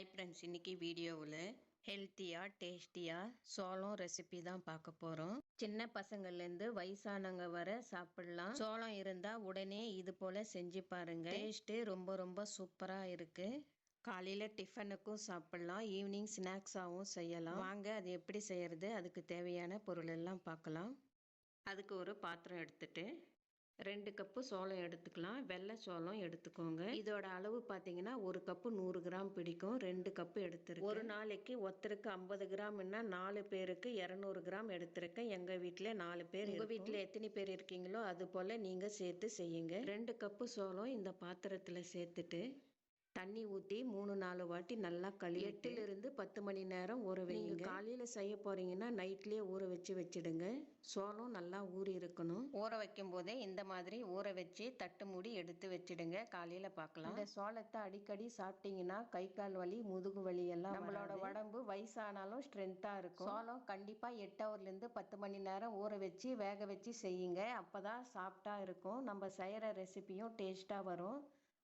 Hi friends இன்னைக்கு வீடியோவில் ஹெல்த்தியாக டேஸ்டியாக சோளம் ரெசிபி தான் பார்க்க போகிறோம் சின்ன பசங்கள்லேருந்து வயசானவங்க வர சாப்பிடலாம். சோளம் இருந்தால் உடனே இது போல் செஞ்சு பாருங்கள் டேஸ்ட்டு ரொம்ப ரொம்ப சூப்பராக இருக்குது காலையில் டிஃபனுக்கும் சாப்பிட்லாம். ஈவினிங் ஸ்நாக்ஸாகவும் செய்யலாம். வாங்க அது எப்படி செய்கிறது அதுக்கு தேவையான பொருளெல்லாம் பார்க்கலாம். அதுக்கு ஒரு பாத்திரம் எடுத்துகிட்டு ரெண்டு கப்பு சோளம் எடுத்துக்கலாம். வெள்ளை சோளம் எடுத்துக்கோங்க. இதோட அளவு பார்த்தீங்கன்னா ஒரு கப்பு நூறு கிராம் பிடிக்கும். ரெண்டு கப்பு எடுத்துருக்கு ஒரு நாளைக்கு ஒருத்தருக்கு ஐம்பது கிராம்னா நாலு பேருக்கு இரநூறு கிராம் எடுத்திருக்கேன். எங்கள் வீட்டில் நாலு பேர் உங்கள் வீட்டில் எத்தனை பேர் இருக்கீங்களோ அது போல் நீங்கள் சேர்த்து செய்யுங்க. ரெண்டு கப்பு சோளம் இந்த பாத்திரத்தில் சேர்த்துட்டு தண்ணி ஊற்றி மூணு நாலு வாட்டி நல்லா கழுவி எட்டுலேருந்து பத்து மணி நேரம் ஊற வைங்க. காலையில் செய்ய போகிறீங்கன்னா நைட்லேயே ஊற வச்சு வச்சிடுங்க. சோளம் நல்லா ஊறி இருக்கணும். ஊற வைக்கும் போதே இந்த மாதிரி ஊற வச்சு தட்டு மூடி எடுத்து வச்சிடுங்க. காலையில் பார்க்கலாம் இந்த சோளத்தை அடிக்கடி சாப்பிட்டீங்கன்னா கை கால் வலி முதுகு வலி எல்லாம் நம்மளோட உடம்பு வயசானாலும் ஸ்ட்ரென்த்தாக இருக்கும். சோளம் கண்டிப்பாக எட்டு ஹவர்லேருந்து பத்து மணி நேரம் ஊற வச்சு வேக வச்சு செய்யுங்க. அப்போ தான் சாஃப்டாக இருக்கும். நம்ம செய்கிற ரெசிபியும் டேஸ்ட்டாக வரும்.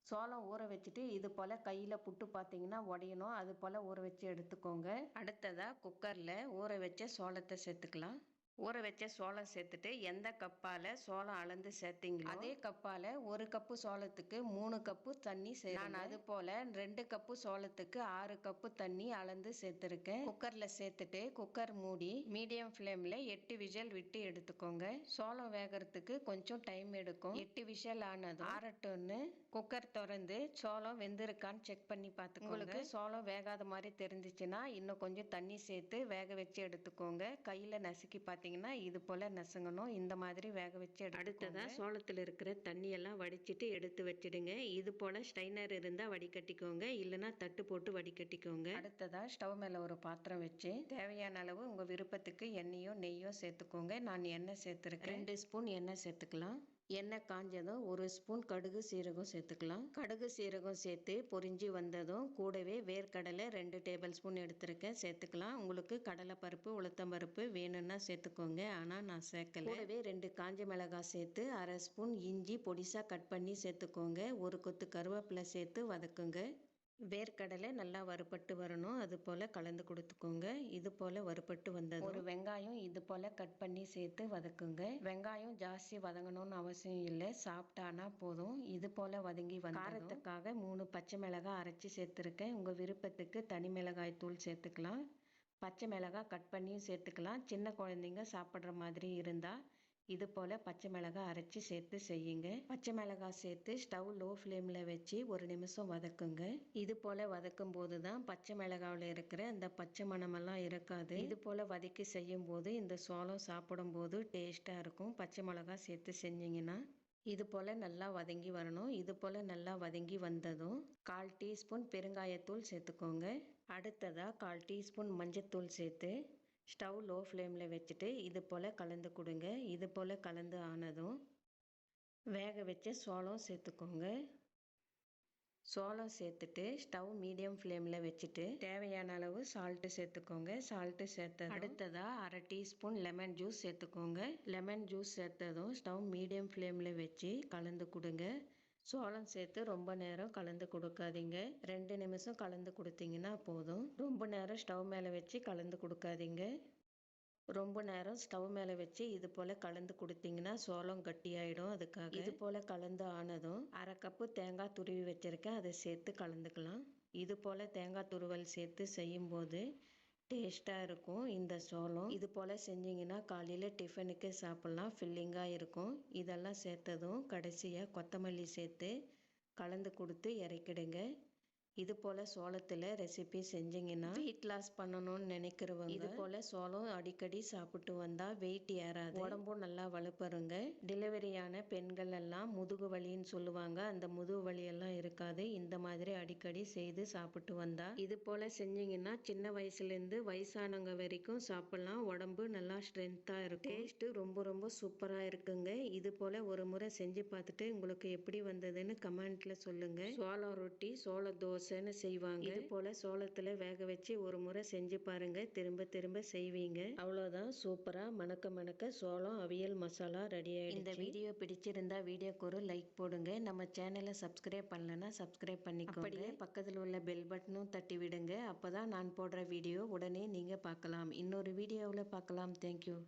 சோளம் ஊற வச்சுட்டு இது போல் கையில் புட்டு பார்த்தீங்கன்னா உடையணும். அது போல் ஊற வச்சு எடுத்துக்கோங்க. அடுத்ததாக குக்கரில் ஊற வச்ச சோளத்தை சேர்த்துக்கலாம். ஊற வச்ச சோளம் சேர்த்துட்டு எந்த கப்பால் சோளம் அளந்து சேர்த்தீங்களோ அதே கப்பால் ஒரு கப்பு சோளத்துக்கு மூணு கப்பு தண்ணி நான் அது போல் ரெண்டு கப்பு சோளத்துக்கு ஆறு கப்பு தண்ணி அளந்து சேர்த்துருக்கேன். குக்கரில் சேர்த்துட்டு குக்கர் மூடி மீடியம் ஃப்ளேமில் எட்டு விஜல் விட்டு எடுத்துக்கோங்க. சோளம் வேகிறதுக்கு கொஞ்சம் டைம் எடுக்கும். எட்டு விஜல் ஆனதும் ஆறட்டும்னு குக்கர் திறந்து சோளம் வெந்திருக்கான்னு செக் பண்ணி பார்த்துக்கோங்க. உங்களுக்கு சோளம் வேகாத மாதிரி தெரிஞ்சிச்சுன்னா இன்னும் கொஞ்சம் தண்ணி சேர்த்து வேக வச்சு எடுத்துக்கோங்க. கையில் நசுக்கி பார்த்தீங்கன்னா இது போல் நசுங்கணும். இந்த மாதிரி வேக வச்சு அடுத்ததாக சோளத்தில் இருக்கிற தண்ணியெல்லாம் வடிச்சிட்டு எடுத்து வச்சிடுங்க. இது போல் ஸ்டைனர் இருந்தால் வடிகட்டிக்கோங்க. இல்லைன்னா தட்டு போட்டு வடிகட்டிக்கோங்க. அடுத்ததாக ஸ்டவ் மேலே ஒரு பாத்திரம் வச்சு தேவையான அளவு உங்கள் விருப்பத்துக்கு எண்ணெயோ நெய்யோ சேர்த்துக்கோங்க. நான் எண்ணெய் சேர்த்துருக்கேன் ரெண்டு ஸ்பூன் எண்ணெய் சேர்த்துக்கலாம். எண்ணெய் காஞ்சதும் ஒரு ஸ்பூன் கடுகு சீரகம் சேர்த்துக்கலாம். கடுகு சீரகம் சேர்த்து பொரிஞ்சு வந்ததும் கூடவே வேர்க்கடலை ரெண்டு டேபிள் ஸ்பூன் எடுத்திருக்கேன். சேர்த்துக்கலாம். உங்களுக்கு கடலை பருப்பு உளுத்தம் பருப்பு வேணும்னா சேர்த்துக்கோங்க. ஆனால் நான் சேர்க்கல. கூடவே ரெண்டு காஞ்ச மிளகாய் சேர்த்து அரை ஸ்பூன் இஞ்சி பொடிசாக கட் பண்ணி சேர்த்துக்கோங்க. ஒரு கொத்து கருவேப்பிலை சேர்த்து வதக்குங்க. வேர்க்கடலை நல்லா வறுபட்டு வரணும். அது போல் கலந்து கொடுத்துக்கோங்க. இது போல் வறுபட்டு வந்தது ஒரு வெங்காயம் இது போல் கட் பண்ணி சேர்த்து வதக்குங்க. வெங்காயம் ஜாஸ்தி வதங்கணும்னு அவசியம் இல்லை. சாப்பிட்டானா போதும். இது போல் வதங்கி வந்து காரத்துக்காக மூணு பச்சை மிளகாய் அரைச்சி சேர்த்துருக்கேன். உங்கள் விருப்பத்துக்கு தனி மிளகாய் தூள் சேர்த்துக்கலாம். பச்சை மிளகாய் கட் பண்ணியும் சேர்த்துக்கலாம். சின்ன குழந்தைங்க சாப்பிட்ற மாதிரி இருந்தால் இது போல் பச்சை மிளகாய் அரைச்சி சேர்த்து செய்யுங்க. பச்சை மிளகாய் சேர்த்து ஸ்டவ் லோ ஃப்ளேமில் வச்சு ஒரு நிமிஷம் வதக்குங்க. இது போல் வதக்கும் போது தான் பச்சை மிளகாவில் இருக்கிற அந்த பச்சை மணமெல்லாம் இருக்காது. இது போல் வதக்கி செய்யும் போது இந்த சோளம் சாப்பிடும்போது டேஸ்ட்டாக இருக்கும். பச்சை மிளகாய் சேர்த்து செஞ்சிங்கன்னா இது போல் நல்லா வதங்கி வரணும். இது போல் நல்லா வதங்கி வந்ததும் கால் டீஸ்பூன் பெருங்காயத்தூள் சேர்த்துக்கோங்க. அடுத்ததாக கால் டீஸ்பூன் மஞ்சத்தூள் சேர்த்து ஸ்டவ் லோ ஃப்ளேமில் வச்சுட்டு இது போல் கலந்து கொடுங்க. இது போல் கலந்து ஆனதும் வேக வச்ச சோளம் சேர்த்துக்கோங்க. சோளம் சேர்த்துட்டு ஸ்டவ் மீடியம் ஃப்ளேமில் வச்சுட்டு தேவையான அளவு சால்ட்டு சேர்த்துக்கோங்க. சால்ட்டு சேர்த்த அடுத்ததாக அரை டீஸ்பூன் லெமன் ஜூஸ் சேர்த்துக்கோங்க. லெமன் ஜூஸ் சேர்த்ததும் ஸ்டவ் மீடியம் ஃப்ளேமில் வச்சு கலந்து கொடுங்க. சோளம் சேர்த்து ரொம்ப நேரம் கலந்து கொடுக்காதீங்க. ரெண்டு நிமிஷம் கலந்து கொடுத்தீங்கன்னா போதும். ரொம்ப நேரம் ஸ்டவ் மேலே வச்சு கலந்து கொடுக்காதீங்க. ரொம்ப நேரம் ஸ்டவ் மேலே வச்சு இது போல் கலந்து கொடுத்தீங்கன்னா சோளம் கட்டியாயிடும் அதுக்காக. இது போல் கலந்து ஆனதும் அரை கப்பு தேங்காய் துருவி வச்சுருக்கேன். அதை சேர்த்து கலந்துக்கலாம். இது போல் தேங்காய் துருவல் சேர்த்து செய்யும்போது டேஸ்ட்டாக இருக்கும் இந்த சோளம். இது போல் செஞ்சிங்கன்னா காலையில் டிஃபனுக்கு சாப்பிட்லாம் ஃபில்லிங்காக இருக்கும். இதெல்லாம் சேர்த்ததும் கடைசியாக கொத்தமல்லி சேர்த்து கலந்து கொடுத்து இறக்கிடுங்க. இது போல் சோளத்தில் ரெசிபி செஞ்சிங்கன்னா வெயிட் லாஸ் பண்ணணும்னு நினைக்கிறவங்க இது போல் சோளம் அடிக்கடி சாப்பிட்டு வந்தால் வெயிட் ஏறாது. உடம்பும் நல்லா வலுப்பருங்க டெலிவரியான பெண்கள் எல்லாம் முதுகு வலின்னு சொல்லுவாங்க. அந்த முதுகு வலியெல்லாம் இருக்காது. இந்த மாதிரி அடிக்கடி செய்து சாப்பிட்டு வந்தா இது போல் செஞ்சிங்கன்னா சின்ன வயசுலேருந்து வயசானவங்க வரைக்கும் சாப்பிட்லாம். உடம்பு நல்லா ஸ்ட்ரென்த்தாக இருக்கும். டேஸ்ட்டு ரொம்ப ரொம்ப சூப்பராக இருக்குங்க. இது போல் ஒரு முறை செஞ்சு பார்த்துட்டு உங்களுக்கு எப்படி வந்ததுன்னு கமெண்ட்டில் சொல்லுங்கள் சோளம் ரொட்டி சோள தோசை தோசைன்னு செய்வாங்க. இது போல சோளத்துல வேக வச்சு ஒரு முறை செஞ்சு பாருங்க. திரும்ப திரும்ப செய்வீங்க. அவ்வளோதான் சூப்பரா. மணக்க மணக்க சோளம் அவியல் மசாலா ரெடி ஆயிடுச்சு. இந்த வீடியோ பிடிச்சிருந்தா வீடியோக்கு ஒரு லைக் போடுங்க. நம்ம சேனலை சப்ஸ்கிரைப் பண்ணலன்னா சப்ஸ்கிரைப் பண்ணிக்கோங்க. பக்கத்தில் உள்ள பெல் பட்டனும் தட்டி விடுங்க. அப்பதான் நான் போடுற வீடியோ உடனே நீங்க பார்க்கலாம். இன்னொரு வீடியோவில் பார்க்கலாம். தேங்க்யூ